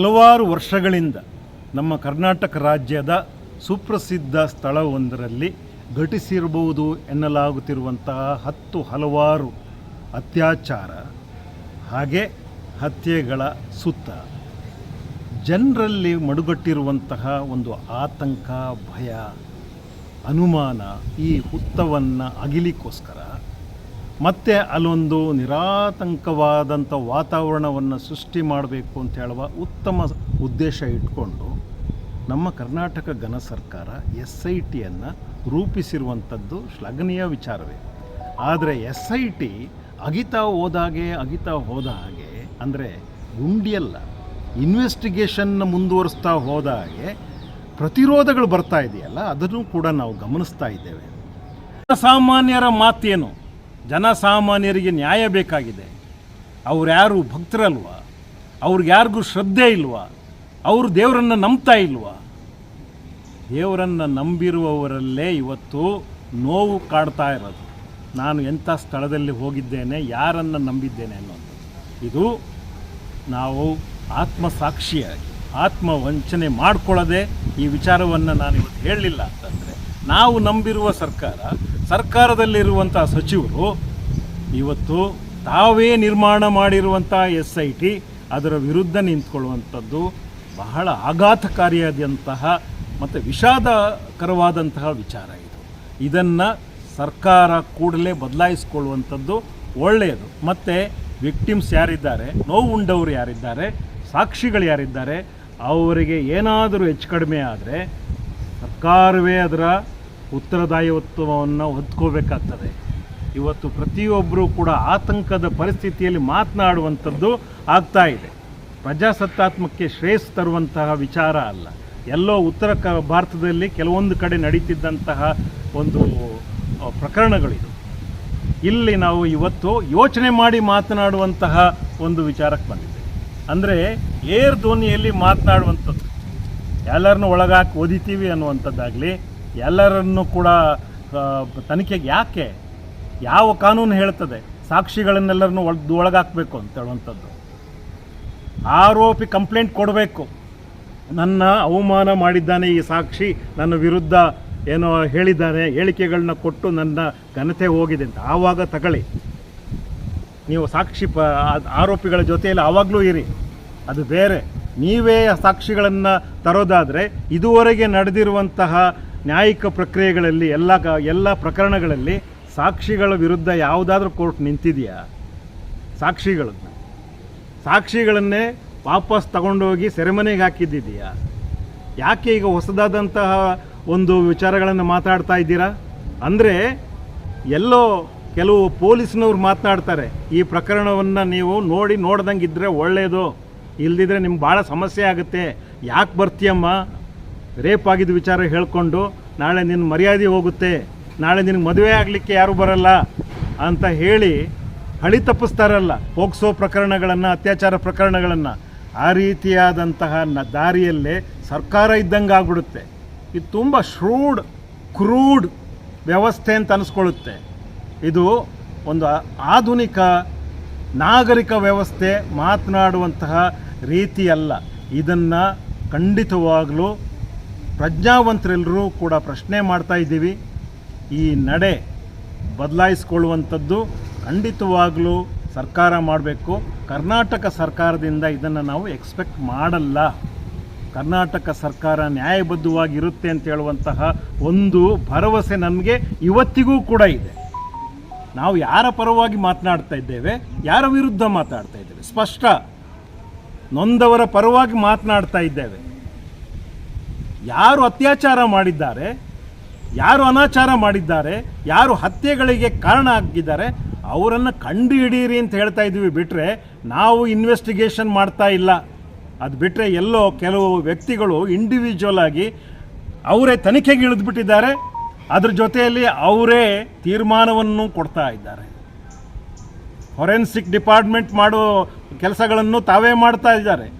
ಹಲವಾರು ವರ್ಷಗಳಿಂದ ನಮ್ಮ ಕರ್ನಾಟಕ ರಾಜ್ಯದ ಸುಪ್ರಸಿದ್ಧ ಸ್ಥಳವೊಂದರಲ್ಲಿ ಘಟಿಸಿರಬಹುದು ಎನ್ನಲಾಗುತ್ತಿರುವಂತಹ ಹತ್ತು ಹಲವಾರು ಅತ್ಯಾಚಾರ, ಹಾಗೆ ಹತ್ಯೆಗಳ ಸುತ್ತ ಜನರಲ್ಲಿ ಮಡುಗಟ್ಟಿರುವಂತಹ ಒಂದು ಆತಂಕ, ಭಯ, ಅನುಮಾನ ಈ ಹುತ್ತವನ್ನು ಅಗಿಲಿಕ್ಕೋಸ್ಕರ ಮತ್ತೆ ಅಲ್ಲೊಂದು ನಿರಾತಂಕವಾದಂಥ ವಾತಾವರಣವನ್ನು ಸೃಷ್ಟಿ ಮಾಡಬೇಕು ಅಂತ ಹೇಳುವ ಉತ್ತಮ ಉದ್ದೇಶ ಇಟ್ಕೊಂಡು ನಮ್ಮ ಕರ್ನಾಟಕ ಘನ ಸರ್ಕಾರ ಎಸ್ ಐ ಟಿಯನ್ನು ರೂಪಿಸಿರುವಂಥದ್ದು ಶ್ಲಾಘನೀಯ ವಿಚಾರವೇ. ಆದರೆ ಎಸ್ ಐ ಟಿ ಅಗಿತಾ ಹೋದಾಗೆ ಅಗಿತಾ ಹೋದ ಹಾಗೆ, ಅಂದರೆ ಗುಂಡಿಯಲ್ಲ ಇನ್ವೆಸ್ಟಿಗೇಷನ್ನ ಮುಂದುವರಿಸ್ತಾ ಹೋದ ಹಾಗೆ ಪ್ರತಿರೋಧಗಳು ಬರ್ತಾ ಇದೆಯಲ್ಲ, ಅದನ್ನು ಕೂಡ ನಾವು ಗಮನಿಸ್ತಾ ಇದ್ದೇವೆ. ಸಾಮಾನ್ಯರ ಮಾತೇನು? ಜನಸಾಮಾನ್ಯರಿಗೆ ನ್ಯಾಯ ಬೇಕಾಗಿದೆ. ಅವ್ರು ಯಾರು ಭಕ್ತರಲ್ವ? ಅವ್ರಿಗೆ ಯಾರಿಗೂ ಶ್ರದ್ಧೆ ಇಲ್ವಾ? ಅವರು ದೇವರನ್ನು ನಂಬ್ತಾ ಇಲ್ವಾ? ದೇವರನ್ನು ನಂಬಿರುವವರಲ್ಲೇ ಇವತ್ತು ನೋವು ಕಾಡ್ತಾ ಇರೋದು. ನಾನು ಎಂಥ ಸ್ಥಳದಲ್ಲಿ ಹೋಗಿದ್ದೇನೆ, ಯಾರನ್ನು ನಂಬಿದ್ದೇನೆ ಅನ್ನೋದು. ಇದು ನಾವು ಆತ್ಮಸಾಕ್ಷಿಯಾಗಿ ಆತ್ಮ ವಂಚನೆ ಮಾಡಿಕೊಳ್ಳದೆ ಈ ವಿಚಾರವನ್ನು ನಾನು ಇವತ್ತು ಹೇಳಲಿಲ್ಲ ಅಂತಂದರೆ ನಾವು ನಂಬಿರುವ ಸರ್ಕಾರ ಸರ್ಕಾರದಲ್ಲಿರುವಂಥ ಸಚಿವರು ಇವತ್ತು ತಾವೇ ನಿರ್ಮಾಣ ಮಾಡಿರುವಂಥ ಎಸ್ ಐ ಟಿ ಅದರ ವಿರುದ್ಧ ನಿಂತ್ಕೊಳ್ಳುವಂಥದ್ದು ಬಹಳ ಆಘಾತಕಾರಿಯಾದಂತಹ ಮತ್ತು ವಿಷಾದಕರವಾದಂತಹ ವಿಚಾರ ಇದು. ಇದನ್ನು ಸರ್ಕಾರ ಕೂಡಲೇ ಬದಲಾಯಿಸ್ಕೊಳ್ಳುವಂಥದ್ದು ಒಳ್ಳೆಯದು. ಮತ್ತು ವಿಕ್ಟಿಮ್ಸ್ ಯಾರಿದ್ದಾರೆ? ನೋವುಂಡವರು ಯಾರಿದ್ದಾರೆ? ಸಾಕ್ಷಿಗಳು ಯಾರಿದ್ದಾರೆ? ಅವರಿಗೆ ಏನಾದರೂ ಹೆಚ್ಚು ಕಡಿಮೆ ಆದರೆ ಸರ್ಕಾರವೇ ಅದರ ಉತ್ತರದಾಯಿತ್ವವನ್ನು ಹೊತ್ಕೋಬೇಕಾಗ್ತದೆ. ಇವತ್ತು ಪ್ರತಿಯೊಬ್ಬರೂ ಕೂಡ ಆತಂಕದ ಪರಿಸ್ಥಿತಿಯಲ್ಲಿ ಮಾತನಾಡುವಂಥದ್ದು ಆಗ್ತಾ ಇದೆ. ಪ್ರಜಾಸತ್ತಾತ್ಮಕ್ಕೆ ಶ್ರೇಯಸ್ ತರುವಂತಹ ವಿಚಾರ ಅಲ್ಲ. ಎಲ್ಲೋ ಉತ್ತರ ಕ, ಭಾರತದಲ್ಲಿ ಕೆಲವೊಂದು ಕಡೆ ನಡೀತಿದ್ದಂತಹ ಒಂದು ಪ್ರಕರಣಗಳಿದು. ಇಲ್ಲಿ ನಾವು ಇವತ್ತು ಯೋಚನೆ ಮಾಡಿ ಮಾತನಾಡುವಂತಹ ಒಂದು ವಿಚಾರಕ್ಕೆ ಬಂದಿದೆ ಅಂದರೆ ಏರ್ ಧ್ವನಿಯಲ್ಲಿ ಮಾತನಾಡುವಂಥದ್ದು. ಎಲ್ಲರನ್ನೂ ಒಳಗಾಕಿ ಓದಿತೀವಿ ಅನ್ನುವಂಥದ್ದಾಗಲಿ ಎಲ್ಲರನ್ನು ಕೂಡ ತನಿಖೆಗೆ ಯಾಕೆ? ಯಾವ ಕಾನೂನು ಹೇಳ್ತದೆ? ಸಾಕ್ಷಿಗಳನ್ನೆಲ್ಲರನ್ನು ಒಳದು ಒಳಗಾಕಬೇಕು ಅಂತ ಹೇಳುವಂಥದ್ದು. ಆರೋಪಿ ಕಂಪ್ಲೇಂಟ್ ಕೊಡಬೇಕು. ನನ್ನ ಅವಮಾನ ಮಾಡಿದ್ದಾನೆ ಈ ಸಾಕ್ಷಿ, ನನ್ನ ವಿರುದ್ಧ ಏನೋ ಹೇಳಿದ್ದಾನೆ ಹೇಳಿಕೆಗಳನ್ನ ಕೊಟ್ಟು ನನ್ನ ಘನತೆ ಹೋಗಿದೆ ಅಂತ. ಆವಾಗ ತಗೊಳ್ಳಿ. ನೀವು ಸಾಕ್ಷಿ ಪ ಆರೋಪಿಗಳ ಜೊತೆಯಲ್ಲಿ ಆವಾಗಲೂ ಇರಿ. ಅದು ಬೇರೆ. ನೀವೇ ಸಾಕ್ಷಿಗಳನ್ನು ತರೋದಾದರೆ ಇದುವರೆಗೆ ನಡೆದಿರುವಂತಹ ನ್ಯಾಯಿಕ ಪ್ರಕ್ರಿಯೆಗಳಲ್ಲಿ ಎಲ್ಲ ಕ- ಎಲ್ಲ ಪ್ರಕರಣಗಳಲ್ಲಿ ಸಾಕ್ಷಿಗಳ ವಿರುದ್ಧ ಯಾವುದಾದ್ರೂ ಕೋರ್ಟ್ ನಿಂತಿದೆಯಾ? ಸಾಕ್ಷಿಗಳನ್ನ. ಸಾಕ್ಷಿಗಳನ್ನೇ ವಾಪಸ್ ತಗೊಂಡೋಗಿ ಸೆರೆಮನೆಗೆ ಹಾಕಿದ್ದಿದೆಯಾ? ಯಾಕೆ ಈಗ ಹೊಸದಾದಂತಹ ಒಂದು ವಿಚಾರಗಳನ್ನು ಮಾತಾಡ್ತಾ ಇದ್ದೀರಾ? ಅಂದರೆ ಎಲ್ಲೋ ಕೆಲವು ಪೊಲೀಸ್ನವ್ರು ಮಾತನಾಡ್ತಾರೆ, ಈ ಪ್ರಕರಣವನ್ನು ನೀವು ನೋಡಿ ನೋಡ್ದಂಗೆ ಇದ್ದರೆ ಒಳ್ಳೆಯದು ಇಲ್ದಿದ್ರೆ ನಿಮ್ಗೆ ಭಾಳ ಸಮಸ್ಯೆ ಆಗುತ್ತೆ. ಯಾಕೆ ಬರ್ತೀಯಮ್ಮ? ರೇಪ್ ಆಗಿದ್ದ ವಿಚಾರ ಹೇಳಿಕೊಂಡು, ನಾಳೆ ನಿನ್ನ ಮರ್ಯಾದೆ ಹೋಗುತ್ತೆ, ನಾಳೆ ನಿನಗೆ ಮದುವೆ ಆಗಲಿಕ್ಕೆ ಯಾರೂ ಬರಲ್ಲ ಅಂತ ಹೇಳಿ ಹಳಿ ತಪ್ಪಿಸ್ತಾರಲ್ಲ ಪೋಕ್ಸೋ ಪ್ರಕರಣಗಳನ್ನು, ಅತ್ಯಾಚಾರ ಪ್ರಕರಣಗಳನ್ನು. ಆ ರೀತಿಯಾದಂತಹ ನ ದಾರಿಯಲ್ಲೇ ಸರ್ಕಾರ ಇದ್ದಂಗೆ ಆಗ್ಬಿಡುತ್ತೆ. ಇದು ತುಂಬ ಶ್ರೂಡ್, ಕ್ರೂಡ್ ವ್ಯವಸ್ಥೆ ಅಂತ ಅನಿಸ್ಕೊಳ್ಳುತ್ತೆ. ಇದು ಒಂದು ಆಧುನಿಕ ನಾಗರಿಕ ವ್ಯವಸ್ಥೆ ಮಾತನಾಡುವಂತಹ ರೀತಿಯಲ್ಲ. ಇದನ್ನು ಖಂಡಿತವಾಗಲೂ ಪ್ರಜ್ಞಾವಂತರೆಲ್ಲರೂ ಕೂಡ ಪ್ರಶ್ನೆ ಮಾಡ್ತಾ ಇದ್ದೀವಿ. ಈ ನಡೆ ಬದಲಾಯಿಸ್ಕೊಳ್ಳುವಂಥದ್ದು ಖಂಡಿತವಾಗಲೂ ಸರ್ಕಾರ ಮಾಡಬೇಕು. ಕರ್ನಾಟಕ ಸರ್ಕಾರದಿಂದ ಇದನ್ನು ನಾವು ಎಕ್ಸ್ಪೆಕ್ಟ್ ಮಾಡಲ್ಲ. ಕರ್ನಾಟಕ ಸರ್ಕಾರ ನ್ಯಾಯಬದ್ಧವಾಗಿರುತ್ತೆ ಅಂತ ಹೇಳುವಂತಹ ಒಂದು ಭರವಸೆ ನಮಗೆ ಇವತ್ತಿಗೂ ಕೂಡ ಇದೆ. ನಾವು ಯಾರ ಪರವಾಗಿ ಮಾತನಾಡ್ತಾ ಇದ್ದೇವೆ, ಯಾರ ವಿರುದ್ಧ ಮಾತಾಡ್ತಾ ಇದ್ದೇವೆ? ಸ್ಪಷ್ಟ ನೊಂದವರ ಪರವಾಗಿ ಮಾತನಾಡ್ತಾ ಇದ್ದೇವೆ. ಯಾರು ಅತ್ಯಾಚಾರ ಮಾಡಿದ್ದಾರೆ, ಯಾರು ಅನಾಚಾರ ಮಾಡಿದ್ದಾರೆ, ಯಾರು ಹತ್ಯೆಗಳಿಗೆ ಕಾರಣ ಆಗಿದ್ದಾರೆ, ಅವರನ್ನು ಕಂಡು ಹಿಡೀರಿ ಅಂತ ಹೇಳ್ತಾ ಇದ್ದೀವಿ. ಬಿಟ್ಟರೆ ನಾವು ಇನ್ವೆಸ್ಟಿಗೇಷನ್ ಮಾಡ್ತಾ ಇಲ್ಲ. ಅದು ಬಿಟ್ಟರೆ ಎಲ್ಲೋ ಕೆಲವು ವ್ಯಕ್ತಿಗಳು ಇಂಡಿವಿಜುವಲ್ ಆಗಿ ಅವರೇ ತನಿಖೆಗೆ ಇಳಿದ್ಬಿಟ್ಟಿದ್ದಾರೆ. ಅದ್ರ ಜೊತೆಯಲ್ಲಿ ಅವರೇ ತೀರ್ಮಾನವನ್ನು ಕೊಡ್ತಾ ಇದ್ದಾರೆ. ಫೊರೆನ್ಸಿಕ್ ಡಿಪಾರ್ಟ್ಮೆಂಟ್ ಮಾಡೋ ಕೆಲಸಗಳನ್ನು ತಾವೇ ಮಾಡ್ತಾ ಇದ್ದಾರೆ.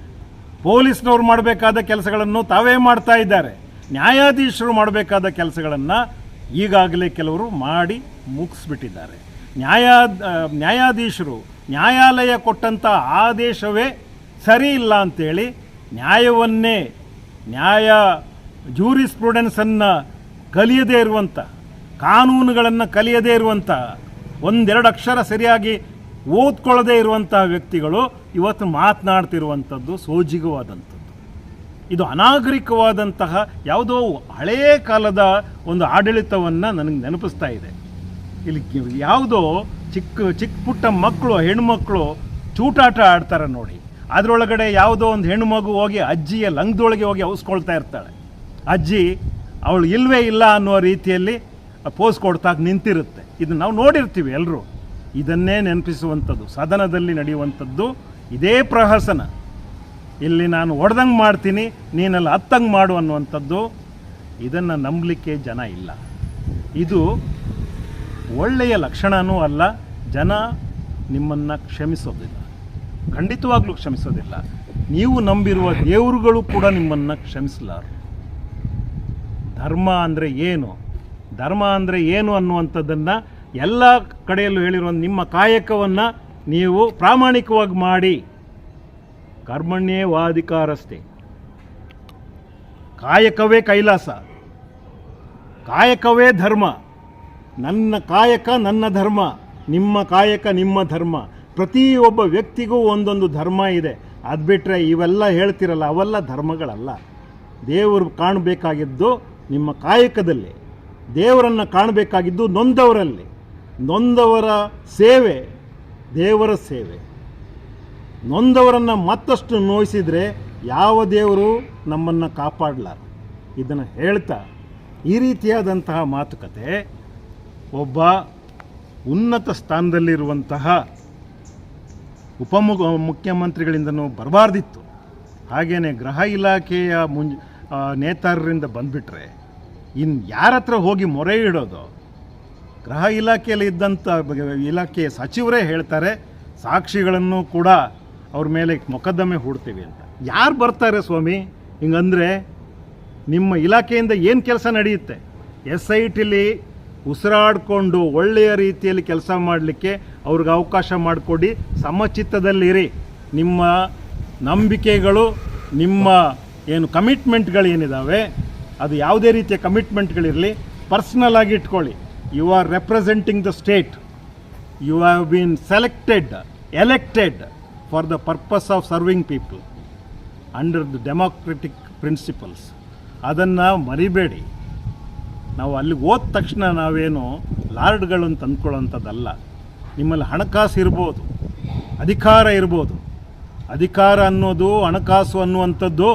ಪೊಲೀಸ್ನವ್ರು ಮಾಡಬೇಕಾದ ಕೆಲಸಗಳನ್ನು ತಾವೇ ಮಾಡ್ತಾ ಇದ್ದಾರೆ. ನ್ಯಾಯಾಧೀಶರು ಮಾಡಬೇಕಾದ ಕೆಲಸಗಳನ್ನು ಈಗಾಗಲೇ ಕೆಲವರು ಮಾಡಿ ಮುಗಿಸ್ಬಿಟ್ಟಿದ್ದಾರೆ. ನ್ಯಾಯ ನ್ಯಾಯಾಧೀಶರು ನ್ಯಾಯಾಲಯ ಕೊಟ್ಟಂಥ ಆದೇಶವೇ ಸರಿ ಇಲ್ಲ ಅಂತೇಳಿ ನ್ಯಾಯವನ್ನೇ ನ್ಯಾಯ ಜೂರಿಸ್ಪ್ರುಡೆನ್ಸನ್ನು ಕಲಿಯದೇ ಇರುವಂಥ ಕಾನೂನುಗಳನ್ನು ಕಲಿಯದೇ ಇರುವಂಥ ಒಂದೆರಡು ಅಕ್ಷರ ಸರಿಯಾಗಿ ಓದ್ಕೊಳ್ಳದೇ ಇರುವಂತಹ ವ್ಯಕ್ತಿಗಳು ಇವತ್ತು ಮಾತನಾಡ್ತಿರುವಂಥದ್ದು ಸೋಜಿಗವಾದಂಥದ್ದು. ಇದು ಅನಾಗರಿಕವಾದಂತಹ ಯಾವುದೋ ಹಳೆಯ ಕಾಲದ ಒಂದು ಆಡಳಿತವನ್ನು ನನಗೆ ನೆನಪಿಸ್ತಾ ಇದೆ. ಇಲ್ಲಿ ಯಾವುದೋ ಚಿಕ್ಕ ಚಿಕ್ಕ ಪುಟ್ಟ ಮಕ್ಕಳು, ಹೆಣ್ಮಕ್ಳು ಚೂಟಾಟ ಆಡ್ತಾರೆ ನೋಡಿ. ಅದರೊಳಗಡೆ ಯಾವುದೋ ಒಂದು ಹೆಣ್ಣುಮಗು ಹೋಗಿ ಅಜ್ಜಿಯ ಲಂಗದೊಳಗೆ ಹೋಗಿ ಔಸ್ಕೊಳ್ತಾ ಇರ್ತಾಳೆ. ಅಜ್ಜಿ, ಅವಳು ಇಲ್ಲವೇ ಇಲ್ಲ ಅನ್ನೋ ರೀತಿಯಲ್ಲಿ ಪೋಸ್ ಕೊಡ್ತಾ ನಿಂತಿರುತ್ತೆ. ಇದನ್ನು ನಾವು ನೋಡಿರ್ತೀವಿ ಎಲ್ಲರೂ ಇದನ್ನೇ ನೆನಪಿಸುವಂಥದ್ದು, ಸದನದಲ್ಲಿ ನಡೆಯುವಂಥದ್ದು, ಇದೇ ಪ್ರಹಸನ. ಇಲ್ಲಿ ನಾನು ಹೊಡೆದಂಗೆ ಮಾಡ್ತೀನಿ, ನೀನೆಲ್ಲ ಹತ್ತಂಗೆ ಮಾಡು ಅನ್ನುವಂಥದ್ದು, ಇದನ್ನು ನಂಬಲಿಕ್ಕೆ ಜನ ಇಲ್ಲ. ಇದು ಒಳ್ಳೆಯ ಲಕ್ಷಣವೂ ಅಲ್ಲ, ಜನ ನಿಮ್ಮನ್ನು ಕ್ಷಮಿಸೋದಿಲ್ಲ. ಖಂಡಿತವಾಗ್ಲೂ ಕ್ಷಮಿಸೋದಿಲ್ಲ. ನೀವು ನಂಬಿರುವ ದೇವರುಗಳು ಕೂಡ ನಿಮ್ಮನ್ನು ಕ್ಷಮಿಸಲಾರು ಧರ್ಮ ಅಂದರೆ ಏನು? ಧರ್ಮ ಅಂದರೆ ಏನು ಅನ್ನುವಂಥದ್ದನ್ನು ಎಲ್ಲ ಕಡೆಯಲ್ಲೂ ಹೇಳಿರುವ ನಿಮ್ಮ ಕಾಯಕವನ್ನು ನೀವು ಪ್ರಾಮಾಣಿಕವಾಗಿ ಮಾಡಿ. ಕರ್ಮಣ್ಯೇ ವಾಧಿಕಾರಸ್ತೆ ಕಾಯಕವೇ ಕೈಲಾಸ. ಕಾಯಕವೇ ಧರ್ಮ. ನನ್ನ ಕಾಯಕ ನನ್ನ ಧರ್ಮ, ನಿಮ್ಮ ಕಾಯಕ ನಿಮ್ಮ ಧರ್ಮ. ಪ್ರತಿಯೊಬ್ಬ ವ್ಯಕ್ತಿಗೂ ಒಂದೊಂದು ಧರ್ಮ ಇದೆ. ಅದು ಬಿಟ್ಟರೆ ಇವೆಲ್ಲ ಹೇಳ್ತಿರಲ್ಲ, ಅವೆಲ್ಲ ಧರ್ಮಗಳಲ್ಲ. ದೇವರು ಕಾಣಬೇಕಾಗಿದ್ದು ನಿಮ್ಮ ಕಾಯಕದಲ್ಲಿ. ದೇವರನ್ನು ಕಾಣಬೇಕಾಗಿದ್ದು ನೊಂದವರಲ್ಲಿ. ನೊಂದವರ ಸೇವೆ ದೇವರ ಸೇವೆ. ನೊಂದವರನ್ನು ಮತ್ತಷ್ಟು ನೋಯಿಸಿದರೆ ಯಾವ ದೇವರು ನಮ್ಮನ್ನು ಕಾಪಾಡಲಾರ? ಇದನ್ನು ಹೇಳ್ತಾ ಈ ರೀತಿಯಾದಂತಹ ಮಾತುಕತೆ ಒಬ್ಬ ಉನ್ನತ ಸ್ಥಾನದಲ್ಲಿರುವಂತಹ ಉಪಮು ಮುಖ್ಯಮಂತ್ರಿಗಳಿಂದನೂ ಬರಬಾರ್ದಿತ್ತು. ಹಾಗೆಯೇ ಗೃಹ ಇಲಾಖೆಯ ಮುಂಜ್ ನೇತಾರರಿಂದ ಬಂದುಬಿಟ್ರೆ ಇನ್ನು ಯಾರ ಹತ್ರ ಹೋಗಿ ಮೊರೆ ಇಡೋದು ಗೃಹ ಇಲಾಖೆಯಲ್ಲಿ ಇದ್ದಂಥ ಇಲಾಖೆಯ ಸಚಿವರೇ ಹೇಳ್ತಾರೆ, ಸಾಕ್ಷಿಗಳನ್ನು ಕೂಡ ಅವ್ರ ಮೇಲೆ ಮೊಕದ್ದಮೆ ಹೂಡ್ತೀವಿ ಅಂತ. ಯಾರು ಬರ್ತಾರೆ ಸ್ವಾಮಿ? ಹಿಂಗಂದರೆ ನಿಮ್ಮ ಇಲಾಖೆಯಿಂದ ಏನು ಕೆಲಸ ನಡೆಯುತ್ತೆ? ಎಸ್ ಐ ಟಿಲಿ ಉಸಿರಾಡಿಕೊಂಡು ಒಳ್ಳೆಯ ರೀತಿಯಲ್ಲಿ ಕೆಲಸ ಮಾಡಲಿಕ್ಕೆ ಅವ್ರಿಗೆ ಅವಕಾಶ ಮಾಡಿಕೊಡಿ, ಸಮಚಿತ್ತದಲ್ಲಿರಿ. ನಿಮ್ಮ ನಂಬಿಕೆಗಳು, ನಿಮ್ಮ ಏನು ಕಮಿಟ್ಮೆಂಟ್ಗಳು ಏನಿದ್ದಾವೆ ಅದು ಯಾವುದೇ ರೀತಿಯ ಕಮಿಟ್ಮೆಂಟ್ಗಳಿರಲಿ ಪರ್ಸ್ನಲ್ ಆಗಿ ಇಟ್ಕೊಳ್ಳಿ. You are representing the state you have been selected elected for the purpose of serving people under the democratic principles ಅದನ್ನು ಮರಿಬೇಡಿ. ನಾವು ಅಲ್ಲಿಗೆ ಹೋದ ತಕ್ಷಣ ನಾವೇನು ಲಾರ್ಡ್ಗಳನ್ನು ತಂದ್ಕೊಳ್ಳೋಂಥದ್ದಲ್ಲ ನಿಮ್ಮಲ್ಲಿ ಹಣಕಾಸು ಇರ್ಬೋದು, ಅಧಿಕಾರ ಇರ್ಬೋದು. ಅಧಿಕಾರ ಅನ್ನೋದು, ಹಣಕಾಸು ಅನ್ನುವಂಥದ್ದು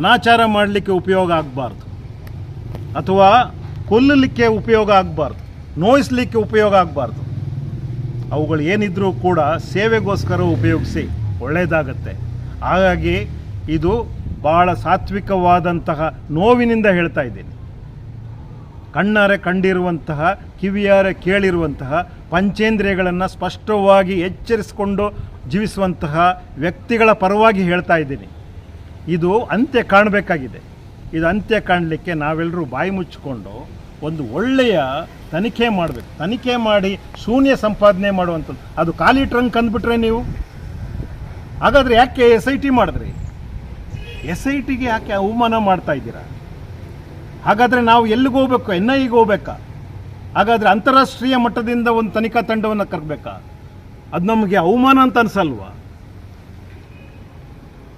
ಅನಾಚಾರ ಮಾಡಲಿಕ್ಕೆ ಉಪಯೋಗ ಆಗಬಾರ್ದು. ಅಥವಾ ಕೊಲ್ಲಲಿಕ್ಕೆ ಉಪಯೋಗ ಆಗಬಾರ್ದು, ನೋಯಿಸ್ಲಿಕ್ಕೆ ಉಪಯೋಗ ಆಗಬಾರ್ದು. ಅವುಗಳು ಏನಿದ್ರೂ ಕೂಡ ಸೇವೆಗೋಸ್ಕರ ಉಪಯೋಗಿಸಿ ಒಳ್ಳೆಯದಾಗತ್ತೆ. ಹಾಗಾಗಿ ಇದು ಭಾಳ ಸಾತ್ವಿಕವಾದಂತಹ ನೋವಿನಿಂದ ಹೇಳ್ತಾ ಇದ್ದೀನಿ. ಕಣ್ಣಾರೆ ಕಂಡಿರುವಂತಹ, ಕಿವಿಯಾರೆ ಕೇಳಿರುವಂತಹ, ಪಂಚೇಂದ್ರಿಯಗಳನ್ನು ಸ್ಪಷ್ಟವಾಗಿ ಎಚ್ಚರಿಸಿಕೊಂಡು ಜೀವಿಸುವಂತಹ ವ್ಯಕ್ತಿಗಳ ಪರವಾಗಿ ಹೇಳ್ತಾ ಇದ್ದೀನಿ. ಇದು ಅಂತ್ಯ ಕಾಣಬೇಕಾಗಿದೆ. ಇದು ಅಂತ್ಯ ಕಾಣಲಿಕ್ಕೆ ನಾವೆಲ್ಲರೂ ಬಾಯಿ ಮುಚ್ಚಿಕೊಂಡು ಒಂದು ಒಳ್ಳೆಯ ತನಿಖೆ ಮಾಡಬೇಕು. ತನಿಖೆ ಮಾಡಿ ಶೂನ್ಯ ಸಂಪಾದನೆ ಮಾಡುವಂಥದ್ದು. ಅದು ಖಾಲಿ ಟ್ರಂಕ್ ಅಂದ್ಬಿಟ್ರೆ ನೀವು? ಹಾಗಾದರೆ ಯಾಕೆ ಎಸ್ ಐ ಟಿ ಮಾಡಿದ್ರಿ? ಎಸ್ ಐ ಟಿಗೆ ಯಾಕೆ ಅವಮಾನ ಮಾಡ್ತಾ ಇದ್ದೀರಾ? ಹಾಗಾದರೆ ನಾವು ಎಲ್ಲಿಗೆ ಹೋಗ್ಬೇಕು? ಎನ್ ಐಗೆ ಹೋಗ್ಬೇಕಾ? ಹಾಗಾದರೆ ಅಂತಾರಾಷ್ಟ್ರೀಯ ಮಟ್ಟದಿಂದ ಒಂದು ತನಿಖಾ ತಂಡವನ್ನು ಕರಬೇಕಾ ಅದು ನಮಗೆ ಅವಮಾನ ಅಂತ ಅನಿಸಲ್ವಾ?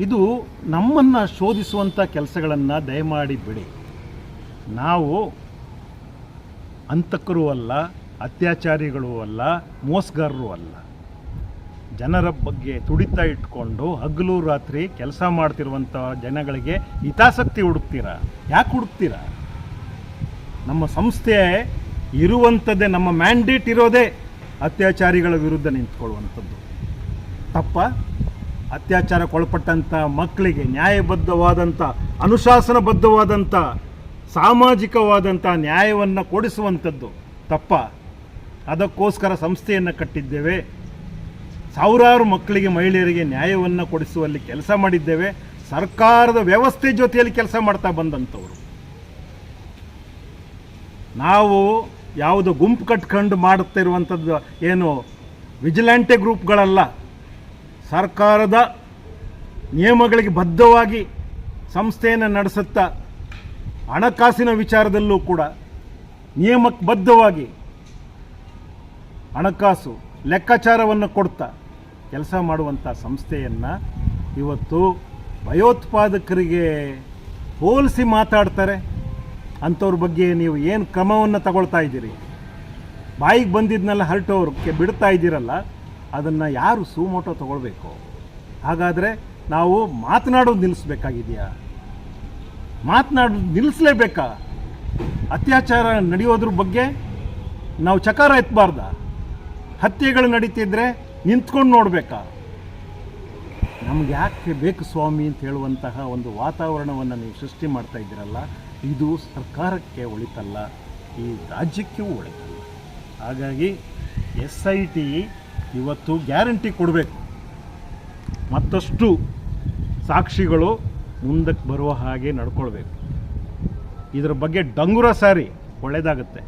ಇದು ನಮ್ಮನ್ನು ಶೋಧಿಸುವಂಥ ಕೆಲಸಗಳನ್ನು ದಯಮಾಡಿ ಬಿಡಿ. ನಾವು ಅಂತಕರೂ ಅಲ್ಲ, ಅತ್ಯಾಚಾರಿಗಳು ಅಲ್ಲ, ಮೋಸಗಾರರೂ ಅಲ್ಲ. ಜನರ ಬಗ್ಗೆ ತುಡಿತಾ ಇಟ್ಕೊಂಡು ಹಗಲು ರಾತ್ರಿ ಕೆಲಸ ಮಾಡ್ತಿರುವಂಥ ಜನಗಳಿಗೆ ಹಿತಾಸಕ್ತಿ ಹುಡುಕ್ತೀರಾ? ಯಾಕೆ ಹುಡುಕ್ತೀರಾ? ನಮ್ಮ ಸಂಸ್ಥೆ ಇರುವಂಥದ್ದೇ, ನಮ್ಮ ಮ್ಯಾಂಡೇಟ್ ಇರೋದೇ ಅತ್ಯಾಚಾರಿಗಳ ವಿರುದ್ಧ ನಿಂತ್ಕೊಳ್ಳುವಂಥದ್ದು. ತಪ್ಪ? ಅತ್ಯಾಚಾರಕ್ಕೊಳಪಟ್ಟಂಥ ಮಕ್ಕಳಿಗೆ ನ್ಯಾಯಬದ್ಧವಾದಂಥ, ಅನುಶಾಸನಬದ್ಧವಾದಂಥ ಸಾಮಾಜಿಕವಾದಂಥ ನ್ಯಾಯವನ್ನು ಕೊಡಿಸುವಂಥದ್ದು ತಪ್ಪ. ಅದಕ್ಕೋಸ್ಕರ ಸಂಸ್ಥೆಯನ್ನು ಕಟ್ಟಿದ್ದೇವೆ. ಸಾವಿರಾರು ಮಕ್ಕಳಿಗೆ ಮಹಿಳೆಯರಿಗೆ ನ್ಯಾಯವನ್ನು ಕೊಡಿಸುವಲ್ಲಿ ಕೆಲಸ ಮಾಡಿದ್ದೇವೆ. ಸರ್ಕಾರದ ವ್ಯವಸ್ಥೆ ಜೊತೆಯಲ್ಲಿ ಕೆಲಸ ಮಾಡ್ತಾ ಬಂದಂಥವರು. ನಾವು ಯಾವುದು ಗುಂಪು ಕಟ್ಕೊಂಡು ಮಾಡುತ್ತಿರುವಂಥದ್ದು ಏನು ವಿಜಿಲೆಂಟೆ ಗ್ರೂಪ್ಗಳಲ್ಲ. ಸರ್ಕಾರದ ನಿಯಮಗಳಿಗೆ ಬದ್ಧವಾಗಿ ಸಂಸ್ಥೆಯನ್ನು ನಡೆಸುತ್ತಾ ಹಣಕಾಸಿನ ವಿಚಾರದಲ್ಲೂ ಕೂಡ ನಿಯಮಬದ್ಧವಾಗಿ ಬದ್ಧವಾಗಿ ಹಣಕಾಸು ಲೆಕ್ಕಾಚಾರವನ್ನು ಕೊಡ್ತಾ ಕೆಲಸ ಮಾಡುವಂಥ ಸಂಸ್ಥೆಯನ್ನು ಇವತ್ತು ಭಯೋತ್ಪಾದಕರಿಗೆ ಹೋಲಿಸಿ ಮಾತಾಡ್ತಾರೆ. ಅಂಥವ್ರ ಬಗ್ಗೆ ನೀವು ಏನು ಕ್ರಮವನ್ನು ತಗೊಳ್ತಾ ಇದ್ದೀರಿ? ಬಾಯಿಗೆ ಬಂದಿದ್ನೆಲ್ಲ ಹರಟೋರ್ಗೆ ಬಿಡ್ತಾ ಇದ್ದೀರಲ್ಲ, ಅದನ್ನು ಯಾರು ಸುಮೋಟೋ ತಗೊಳ್ಬೇಕು? ಹಾಗಾದರೆ ನಾವು ಮಾತನಾಡೋದು ನಿಲ್ಲಿಸ್ಬೇಕಾಗಿದೆಯಾ ಮಾತನಾಡೋದು ನಿಲ್ಲಿಸಲೇಬೇಕಾ? ಅತ್ಯಾಚಾರ ನಡೆಯೋದ್ರ ಬಗ್ಗೆ ನಾವು ಚಕಾರ ಎತ್ತಬಾರ್ದ ಹತ್ಯೆಗಳು ನಡೀತಿದ್ರೆ ನಿಂತ್ಕೊಂಡು ನೋಡಬೇಕಾ? ನಮ್ಗೆ ಯಾಕೆ ಬೇಕು ಸ್ವಾಮಿ ಅಂತ ಹೇಳುವಂತಹ ಒಂದು ವಾತಾವರಣವನ್ನು ನೀವು ಸೃಷ್ಟಿ ಮಾಡ್ತಾ ಇದ್ದೀರಲ್ಲ, ಇದು ಸರ್ಕಾರಕ್ಕೆ ಒಳಿತಲ್ಲ, ಈ ರಾಜ್ಯಕ್ಕೂ ಒಳಿತಲ್ಲ. ಹಾಗಾಗಿ ಎಸ್ ಐ ಟಿ ಇವತ್ತು ಗ್ಯಾರಂಟಿ ಕೊಡಬೇಕು. ಮತ್ತಷ್ಟು ಸಾಕ್ಷಿಗಳು ಮುಂದಕ್ಕೆ ಬರುವ ಹಾಗೆ ನಡ್ಕೊಳ್ಬೇಕು. ಇದರ ಬಗ್ಗೆ ಡಂಗುರ ಸಾರಿ ಒಳ್ಳೆಯದಾಗುತ್ತೆ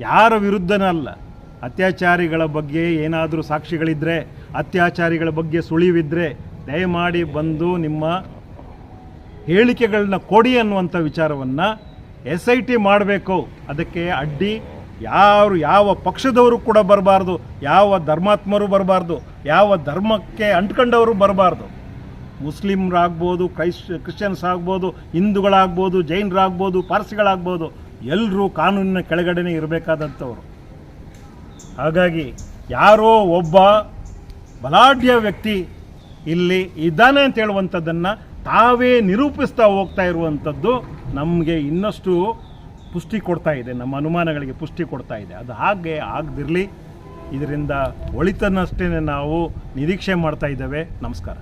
ಯಾರ ವಿರುದ್ಧನಲ್ಲ ಅತ್ಯಾಚಾರಿಗಳ ಬಗ್ಗೆ ಏನಾದರೂ ಸಾಕ್ಷಿಗಳಿದ್ದರೆ ಅತ್ಯಾಚಾರಿಗಳ ಬಗ್ಗೆ ಸುಳಿವಿದ್ದರೆ ದಯಮಾಡಿ ಬಂದು ನಿಮ್ಮ ಹೇಳಿಕೆಗಳನ್ನ ಕೊಡಿ ಅನ್ನುವಂಥ ವಿಚಾರವನ್ನು ಎಸ್ ಐ ಟಿ ಮಾಡಬೇಕು. ಅದಕ್ಕೆ ಅಡ್ಡಿ ಯಾರು, ಯಾವ ಪಕ್ಷದವರು ಕೂಡ ಬರಬಾರ್ದು. ಯಾವ ಧರ್ಮಾತ್ಮರು ಬರಬಾರ್ದು. ಯಾವ ಧರ್ಮಕ್ಕೆ ಅಂಟ್ಕೊಂಡವರು ಬರಬಾರ್ದು. ಮುಸ್ಲಿಮ್ರಾಗ್ಬೋದು, ಕ್ರೈಸ್ ಕ್ರಿಶ್ಚಿಯನ್ಸ್ ಆಗ್ಬೋದು ಹಿಂದೂಗಳಾಗ್ಬೋದು, ಜೈನರಾಗ್ಬೋದು, ಪಾರ್ಸಿಗಳಾಗ್ಬೋದು ಎಲ್ಲರೂ ಕಾನೂನಿನ ಕೆಳಗಡೆನೇ ಇರಬೇಕಾದಂಥವ್ರು. ಹಾಗಾಗಿ ಯಾರೋ ಒಬ್ಬ ಬಲಾಢ್ಯ ವ್ಯಕ್ತಿ ಇಲ್ಲಿ ಇದ್ದಾನೆ ಅಂತ ಹೇಳುವಂಥದ್ದನ್ನು ತಾವೇ ನಿರೂಪಿಸ್ತಾ ಹೋಗ್ತಾ ಇರುವಂಥದ್ದು ನಮಗೆ ಇನ್ನಷ್ಟು ಪುಷ್ಟಿ ಕೊಡ್ತಾ ಇದೆ, ನಮ್ಮ ಅನುಮಾನಗಳಿಗೆ ಪುಷ್ಟಿ ಕೊಡ್ತಾ ಇದೆ. ಅದು ಹಾಗೆ ಆಗದಿರಲಿ. ಇದರಿಂದ ಒಳಿತನ್ನಷ್ಟೇ ನಾವು ನಿರೀಕ್ಷೆ ಮಾಡ್ತಾ ಇದ್ದೇವೆ. ನಮಸ್ಕಾರ.